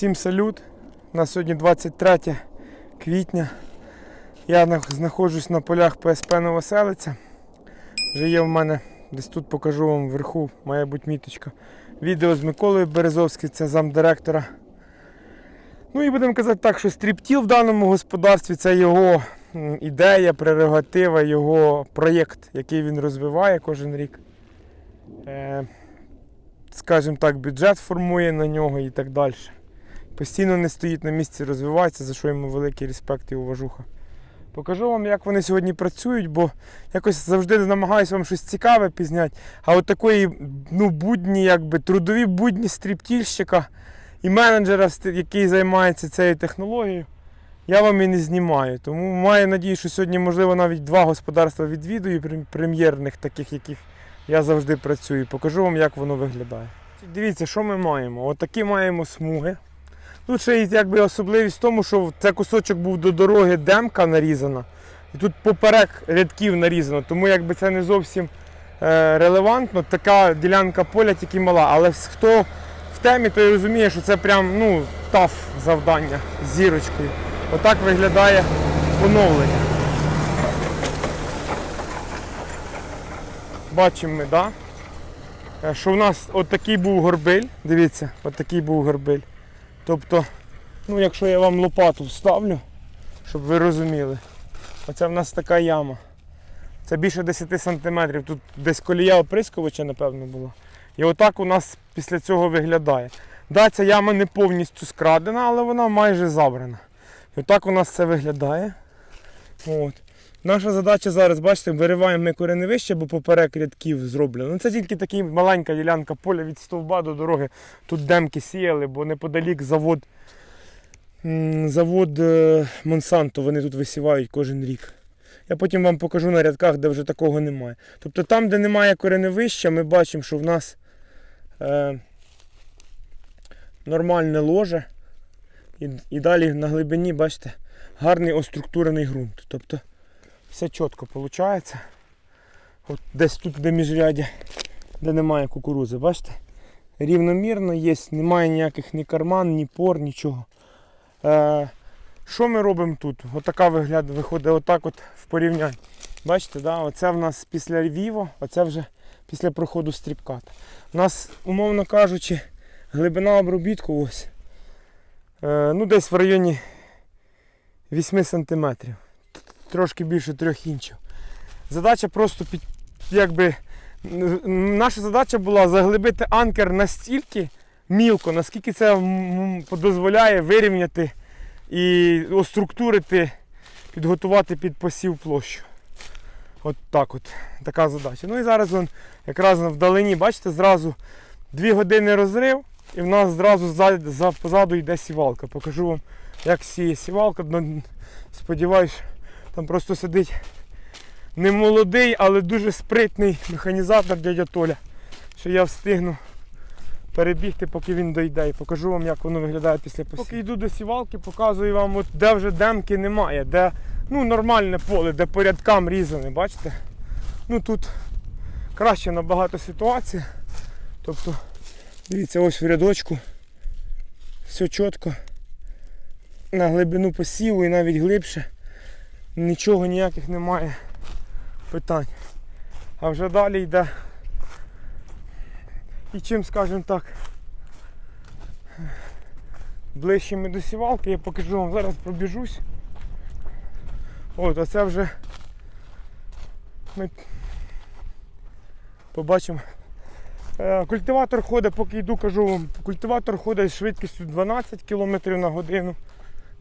Всім салют. На сьогодні 23 квітня. Я знаходжусь на полях ПСП Новоселиця. Вже є в мене, десь тут покажу вам вверху, має бути міточка. Відео з Миколою Березовським, це замдиректора. Ну і будемо казати так, що стріптіл в даному господарстві це його ідея, прерогатива, його проєкт, який він розвиває кожен рік. Е, скажімо так, бюджет формує на нього і так далі. Постійно не стоїть на місці, розвивається, за що йому великий респект і уважуха. Покажу вам, як вони сьогодні працюють, бо якось завжди намагаюся вам щось цікаве пізняти. А от такої ну, будні, якби трудові будні стріптільщика і менеджера, який займається цією технологією, я вам і не знімаю. Тому маю надію, що сьогодні, можливо, навіть два господарства відвідую, прем'єрних, таких, яких я завжди працюю. Покажу вам, як воно виглядає. Дивіться, що ми маємо. Отакі маємо смуги. Тут ще якби особливість в тому, що це кусочок був до дороги демка нарізана. І тут поперек рядків нарізано, тому якби це не зовсім е, релевантно. Така ділянка поля тільки мала. Але хто в темі, той розуміє, що це прям ну, таф завдання з зірочкою. Отак виглядає поновлення. Бачимо ми, да? Е, що в нас отакий був горбиль. Дивіться, отакий був горбиль. Тобто, ну якщо я вам лопату вставлю, щоб ви розуміли, оце в нас така яма. Це більше 10 см. Тут десь колія оприскувача, напевно, була. І отак у нас після цього виглядає. Да, ця яма не повністю скрадена, але вона майже забрана. І отак у нас це виглядає. От. Наша задача зараз, бачите, вириваємо ми кореневище, бо поперек рядків зроблено. Ну, це тільки така маленька ділянка поля від стовба до дороги. Тут демки сіяли, бо неподалік завод, завод е, Монсанто, вони тут висівають кожен рік. Я потім вам покажу на рядках, де вже такого немає. Тобто там, де немає кореневища, ми бачимо, що в нас е, нормальне ложе. І, і далі на глибині, бачите, гарний оструктурений ґрунт. Тобто все чітко виходить. От десь тут, де міжрядя, де немає кукурузи, бачите? Рівномірно є, немає ніяких ні карман, ні пор, нічого. Е, що ми робимо тут? Отака вигляд виходить отак от в порівнянні. Бачите, да? оце в нас після Львіво, оце вже після проходу стрібката. У нас, умовно кажучи, глибина обробітку ось. Е, ну, десь в районі 8 см. Трошки більше 3 інчів. Задача просто під, якби, наша задача була заглибити анкер настільки мілко, наскільки це дозволяє вирівняти і оструктурити, підготувати під посів площу. От так от. Така задача. Ну і зараз вон, якраз вдалині, бачите, зразу 2 години розрив, і в нас зразу позаду йде сівалка. Покажу вам, як сіє сівалка. Сподіваюсь, там просто сидить не молодий, але дуже спритний механізатор дядя Толя. Що я встигну перебігти, поки він дойде. І покажу вам, як воно виглядає після посіву. Поки йду до сівалки, показую вам, от, де вже демки немає, де ну, нормальне поле, де по рядкам різане, бачите? Ну тут краще набагато ситуація. Тобто, дивіться, ось в рядочку. Все чітко. На глибину посіву і навіть глибше. Нічого ніяких немає питань. А вже далі йде. І чим, скажімо так, ближче ми до сівалки, я покажу вам, зараз пробіжусь. От, а це вже ми побачимо. Е, Культиватор ходить, поки йду, кажу вам, культиватор ходить з швидкістю 12 км на годину,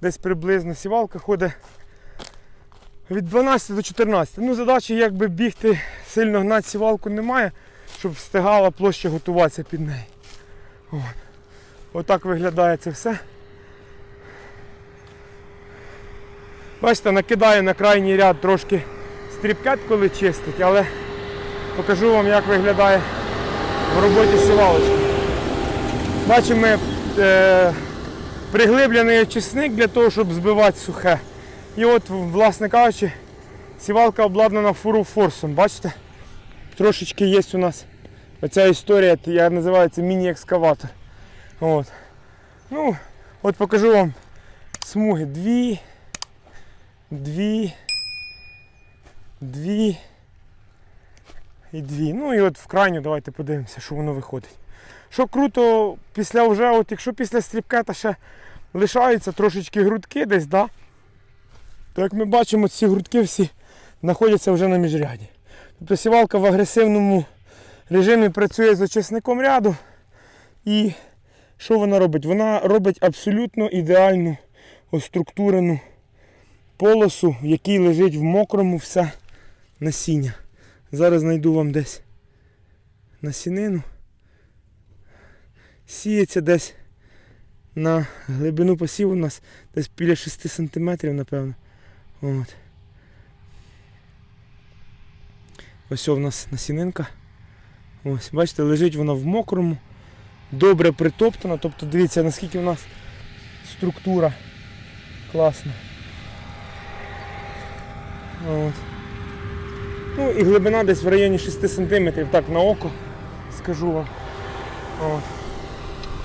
десь приблизно. Сівалка ходить від 12 до 14. Ну, задачі якби бігти, сильно гнати сівалку немає, щоб встигала площа готуватися під неї. От. Отак виглядає це все. Бачите, накидаю на крайній ряд трошки стрібкет, коли чистить, але покажу вам, як виглядає в роботі сівалочки. Бачимо е, приглиблений очисник для того, щоб збивати сухе. І от, власне кажучи, сівалка обладнана фурофорсом. Бачите? Трошечки є у нас оця історія, я називаю це міні-екскаватор. От. Ну, От покажу вам смуги. Дві, дві, дві і дві. Ну і от в крайню давайте подивимося, що воно виходить. Що круто, після вже, от якщо після стрібкета ще лишаються трошечки грудки десь, да? То як ми бачимо, ці грудки всі знаходяться вже на міжряді. Тобто сівалка в агресивному режимі працює з очисником ряду. І що вона робить? Вона робить абсолютно ідеальну оструктурену полосу, в якій лежить в мокрому все насіння. Зараз знайду вам десь насінину. Сіється десь на глибину посіву у нас десь біля 6 см, напевно. От. Ось у нас насінинка. Ось, бачите, лежить вона в мокрому, добре притоптана. Тобто дивіться, наскільки у нас структура класна. От. Ну і глибина десь в районі 6 см, так на око скажу вам. От.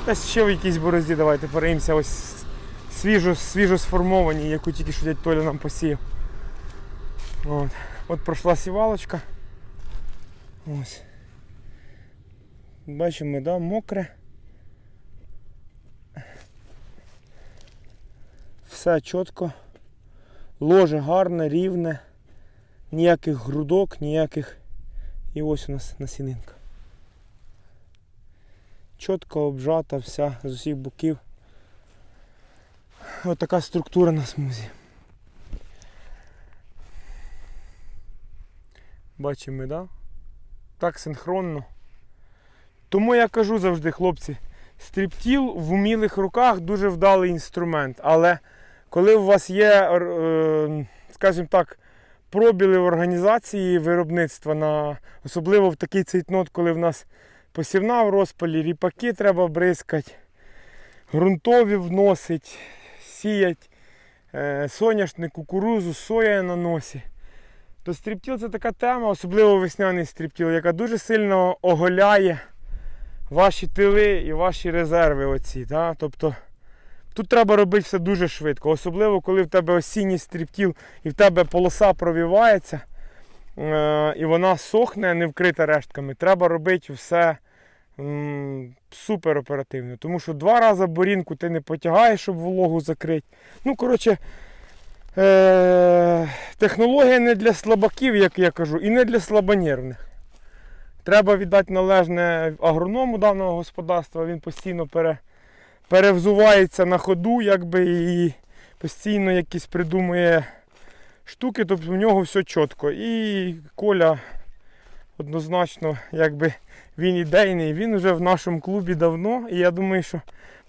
Десь ще в якійсь борозді давайте пориємося. Ось свіжо, свіжо сформовані, яку тільки що дядь Толя нам посіяв. От. От пройшла сівалочка. Ось. Бачимо, да, мокре. Все чітко. Ложе гарне, рівне, ніяких грудок, ніяких. І ось у нас насінинка. Чітко обжата вся з усіх боків. Ось така структура на смузі. Бачимо, да? Так синхронно. Тому я кажу завжди, хлопці, стріптіл в умілих руках дуже вдалий інструмент. Але коли у вас є, е, скажімо так, пробіли в організації виробництва, на, особливо в такий цейтнот, коли в нас посівна в розпалі, ріпаки треба бризкати, ґрунтові вносить, сіять, е, соняшник, кукурузу, соя на носі. То стріптіл це така тема, особливо весняний стріптіл, яка дуже сильно оголяє ваші тили і ваші резерви. оці. Да? Тобто тут треба робити все дуже швидко. Особливо, коли в тебе осінній стріптіл і в тебе полоса провівається, е- і вона сохне, не вкрита рештками. Треба робити все супер оперативно. Тому що два рази борінку ти не потягаєш, щоб вологу закрити. Ну, коротше. Е, технологія не для слабаків, як я кажу, і не для слабонервних. Треба віддати належне агроному даного господарства, він постійно пере, перевзувається на ходу, якби, і постійно якісь придумує штуки, тобто в нього все чітко. І Коля однозначно, якби він ідейний, він вже в нашому клубі давно, і я думаю, що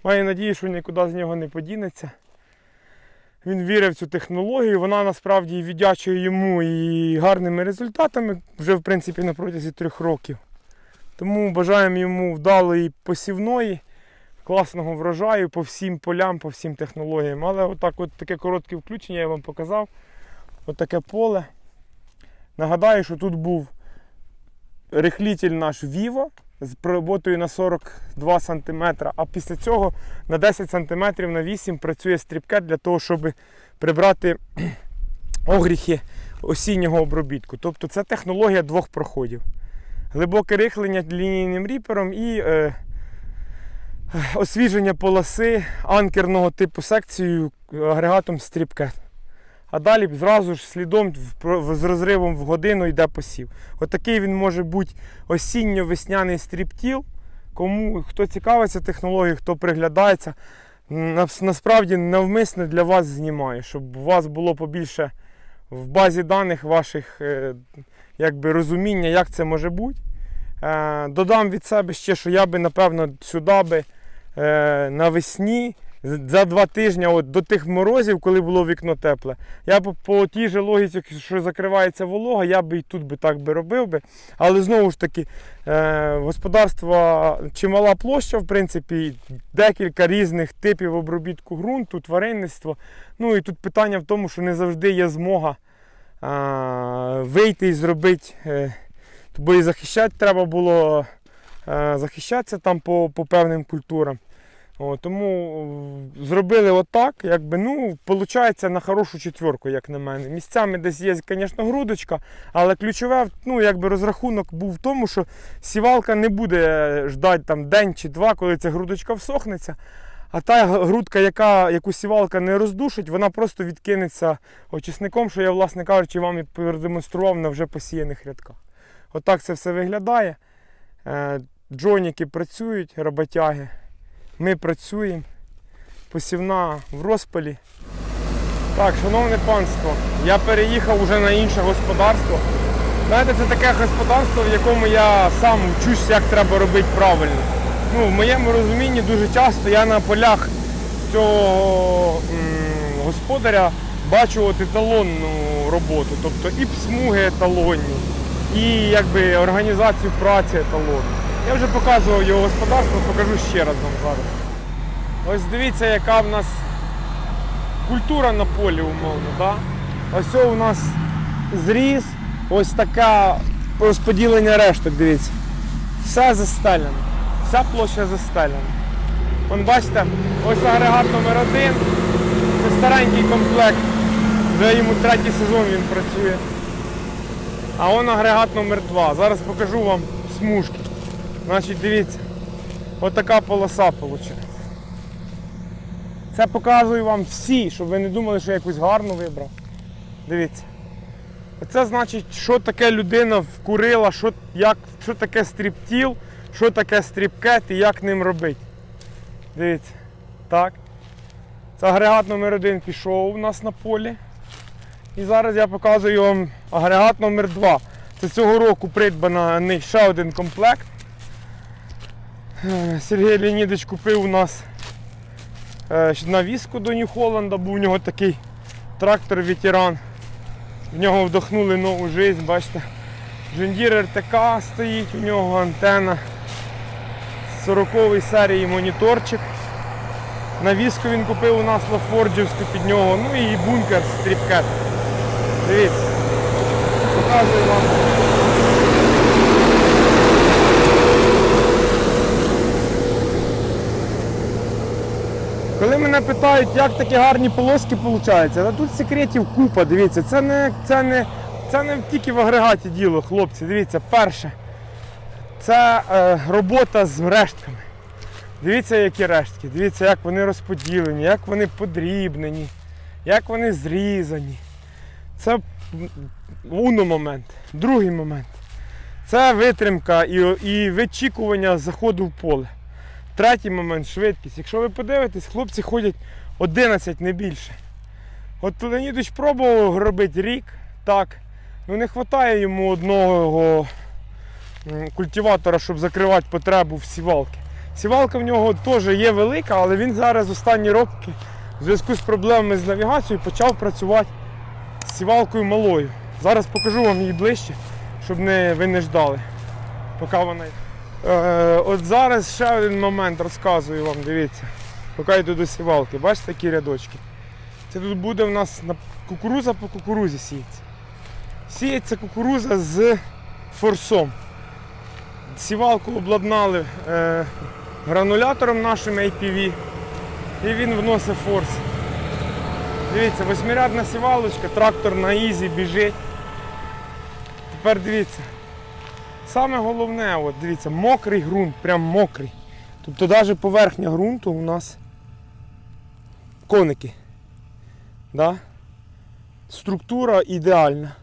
маю надію, що нікуди з нього не подінеться. Він вірив в цю технологію, вона насправді віддячує йому і гарними результатами вже в принципі на протязі трьох років. Тому бажаємо йому вдалої посівної, класного врожаю по всім полям, по всім технологіям. Але отак от таке коротке включення я вам показав. Отаке поле. Нагадаю, що тут був рихлітель наш Vivo з роботою на 42 см, а після цього на 10 см на 8 працює стрібкет для того, щоб прибрати огріхи осіннього обробітку. Тобто це технологія двох проходів. Глибоке рихлення лінійним ріпером і е, освіження полоси анкерного типу секцією агрегатом стрібкет. А далі зразу ж слідом з розривом в годину йде посів. Отакий він може бути осінньо-весняний стріптіл. Кому хто цікавиться технологією, хто приглядається, насправді навмисне для вас знімаю, щоб у вас було побільше в базі даних ваших е, якби, розуміння, як це може бути. Е, Додам від себе ще, що я би, напевно, сюди би е, навесні, за два тижні от, до тих морозів, коли було вікно тепле, я б по тій же логіці, що закривається волога, я би і тут би так би робив би. Але знову ж таки, е, господарства чимала площа, в принципі, декілька різних типів обробітку ґрунту, тваринництво. Ну і тут питання в тому, що не завжди є змога а, вийти і зробити. Е, бо і захищати треба було е, захищатися там по, по певним культурам. О, тому е, зробили отак, якби, ну, виходить на хорошу четверку, як на мене. Місцями десь є, звісно, грудочка, але ключове ну, якби розрахунок був в тому, що сівалка не буде ждати там, день чи два, коли ця грудочка всохнеться. А та грудка, яка, яку сівалка не роздушить, вона просто відкинеться очисником, що я, власне кажучи, вам і продемонстрував на вже посіяних рядках. Отак це все виглядає. Е, Джоніки працюють, роботяги. Ми працюємо. Посівна в розпалі. Так, шановне панство, я переїхав уже на інше господарство. Знаєте, це таке господарство, в якому я сам вчусь, як треба робити правильно. Ну, в моєму розумінні дуже часто я на полях цього м, господаря бачу от еталонну роботу. Тобто і смуги еталонні, і якби організацію праці еталонну. Я вже показував його господарство, покажу ще раз вам зараз. Ось дивіться, яка в нас культура на полі умовно. Да? Ось у нас зріз, ось таке розподілення решток, дивіться. Все застеляно. Вся площа застелена. Вон бачите, ось агрегат номер один. Це старенький комплект. Вже йому третій сезон він працює. А он агрегат номер 2 Зараз покажу вам смужки. Значить, дивіться, отака полоса виходить. Це показую вам всі, щоб ви не думали, що я якусь гарну вибрав. Дивіться. Оце значить, що таке людина вкурила, що, як, що таке стріптіл, що таке стріпкет і як ним робити. Дивіться. Так. Це агрегат номер один пішов у нас на полі. І зараз я показую вам агрегат номер 2 Це цього року придбаний ще один комплект. Е, Сергій Леонідович купив у нас е, навіску до Нью-Холланда, був у нього такий трактор ветеран. В нього вдохнули нову життя, бачите. Джондір РТК стоїть, у нього антена 40 серії моніторчик. Навіску він купив у нас Лафорджівську під нього, ну і бункер стріпкет. Дивіться. Показую вам. Коли мене питають, як такі гарні полоски виходять, та тут секретів купа, дивіться, це не, це не, це не тільки в агрегаті діло, хлопці. Дивіться, перше, це е, робота з рештками. Дивіться, які рештки, дивіться, як вони розподілені, як вони подрібнені, як вони зрізані. Це уно момент. Другий момент. Це витримка і, і вичікування заходу в поле. Третій момент швидкість. Якщо ви подивитесь, хлопці ходять 11, не більше. От Леонідович пробував робити рік, так. Ну не вистачає йому одного культиватора, щоб закривати потребу в сівалки. Сівалка в нього теж є велика, але він зараз останні роки в зв'язку з проблемами з навігацією почав працювати з сівалкою малою. Зараз покажу вам її ближче, щоб не, ви не ждали, поки вона. Е, от зараз ще один момент розказую вам, дивіться. Поки йду до сівалки, бачите такі рядочки. Це тут буде в нас на кукуруза по кукурузі сіється. Сіється кукуруза з форсом. Сівалку обладнали е, гранулятором нашим APV і він вносить форс. Дивіться, восьмирядна сівалочка, трактор на ізі біжить. Тепер дивіться. Саме головне, от, дивіться, мокрий ґрунт, прям мокрий. Тобто навіть поверхня ґрунту у нас коники. Да? Структура ідеальна.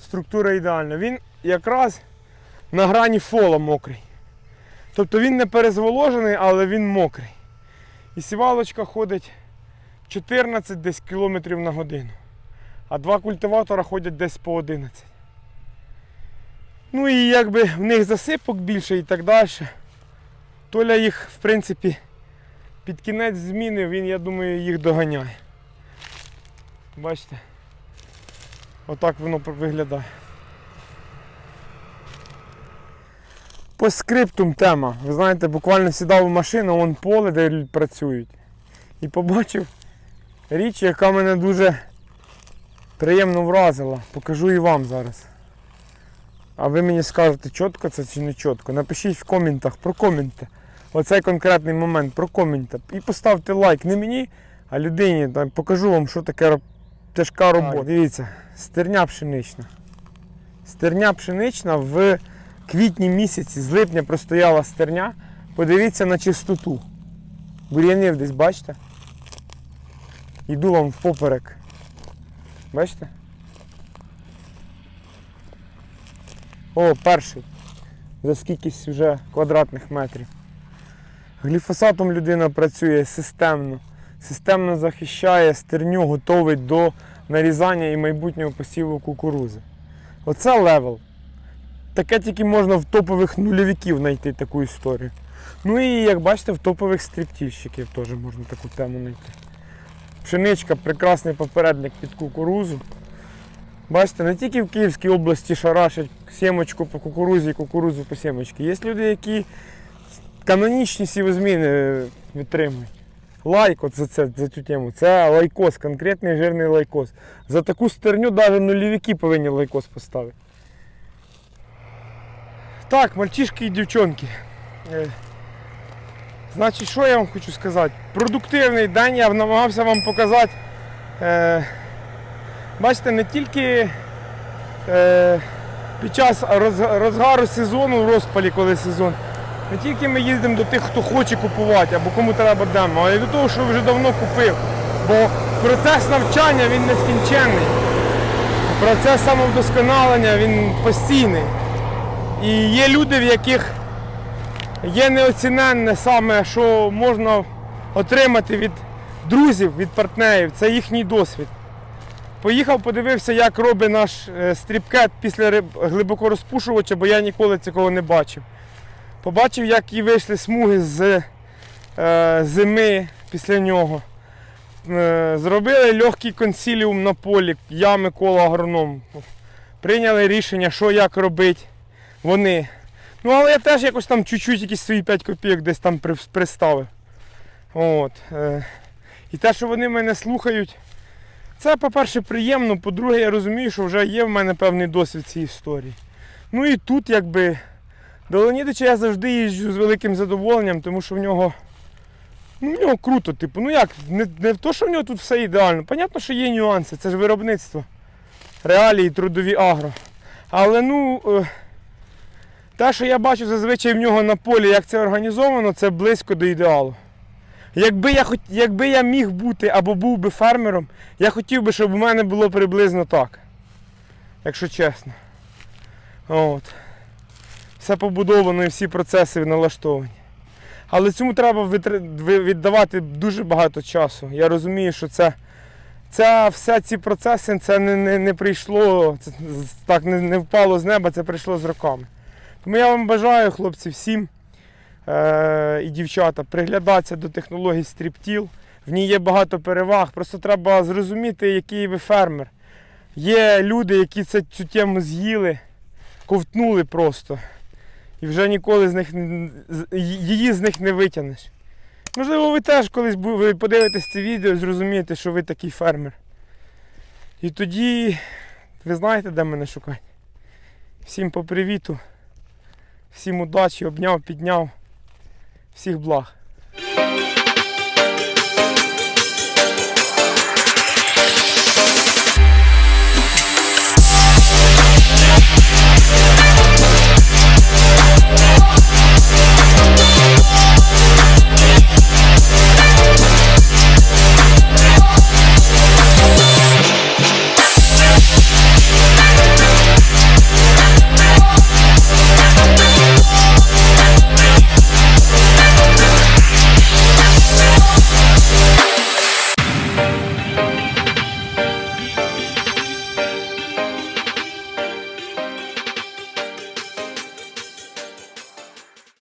Структура ідеальна. Він якраз на грані фола мокрий. Тобто він не перезволожений, але він мокрий. І сівалочка ходить 14 десь кілометрів на годину. А два культиватора ходять десь по 11. Ну і якби в них засипок більше і так далі. Толя їх, в принципі, під кінець зміни, він, я думаю, їх доганяє. Бачите? Отак воно виглядає. По скриптум тема. Ви знаєте, буквально сідав у машину, вон поле, де люди працюють. І побачив річ, яка мене дуже приємно вразила. Покажу і вам зараз. А ви мені скажете, чітко це чи не чітко. Напишіть в коментах, прокоменте. оцей конкретний момент, прокоментуйте. І поставте лайк не мені, а людині. Там, покажу вам, що таке тяжка робота. Дивіться, стерня пшенична. Стерня пшенична в квітні місяці, з липня простояла стерня. Подивіться на чистоту. Бур'янів десь бачите? Йду вам впоперек. Бачите? О, перший. За скількись вже квадратних метрів. Гліфосатом людина працює системно. Системно захищає стерню, готовить до нарізання і майбутнього посіву кукурузи. Оце левел. Таке тільки можна в топових нульовиків знайти таку історію. Ну і як бачите, в топових стріптільщиків теж можна таку тему знайти. Пшеничка прекрасний попередник під кукурузу. Бачите, не тільки в Київській області шарашать сімочку по кукурузі, кукурузу по сімочці. Є люди, які канонічні сівозміни витримують. Лайк от за, це, за цю тему. Це лайкос, конкретний жирний лайкос. За таку стерню навіть нульовики повинні лайкос поставити. Так, мальчишки і дівчонки. Е, Значить, що я вам хочу сказати? Продуктивний день я намагався вам показати. Бачите, не тільки е, під час роз- розгару сезону, розпалі, коли сезон, не тільки ми їздимо до тих, хто хоче купувати або кому треба демо, а й до того, що вже давно купив. Бо процес навчання він нескінченний. Процес самовдосконалення він постійний. І є люди, в яких є неоціненне саме, що можна отримати від друзів, від партнерів, це їхній досвід. Поїхав, подивився, як робить наш е, стріпкет після глибокорозпушувача, бо я ніколи цього не бачив. Побачив, як і вийшли смуги з е, зими після нього. Е, зробили легкий консиліум на полі, я Микола агроном. Прийняли рішення, що як робити вони. Ну, але я теж якось там чуть-чуть якісь свої 5 копійок десь там при- приставив. От. е. І те, що вони мене слухають, це, по-перше, приємно, по-друге, я розумію, що вже є в мене певний досвід цієї історії. Ну і тут, якби, до Леонідича я завжди їжджу з великим задоволенням, тому що в нього. Ну, в нього круто, типу, ну як, не, не то, що в нього тут все ідеально. Понятно, що є нюанси, це ж виробництво. Реалії, трудові агро. Але ну. е, те, що я бачу зазвичай в нього на полі, як це організовано, це близько до ідеалу. Якби я, хот- якби я міг бути або був би фермером, я хотів би, щоб у мене було приблизно так. Якщо чесно. От. Все побудовано і всі процеси налаштовані. Але цьому треба віддавати дуже багато часу. Я розумію, що це, це все ці процеси це не, не, не прийшло, це, так не, не впало з неба, це прийшло з роками. Тому я вам бажаю, хлопці, всім і дівчата, приглядатися до технологій стріптіл. В ній є багато переваг. Просто треба зрозуміти, який ви фермер. Є люди, які це, цю тему з'їли, ковтнули просто. І вже ніколи з них її з них не витягнеш. Можливо, ви теж колись ви подивитесь це відео і зрозумієте, що ви такий фермер. І тоді ви знаєте, де мене шукати. Всім по привіту. Всім удачі, обняв, підняв. Всіх благ.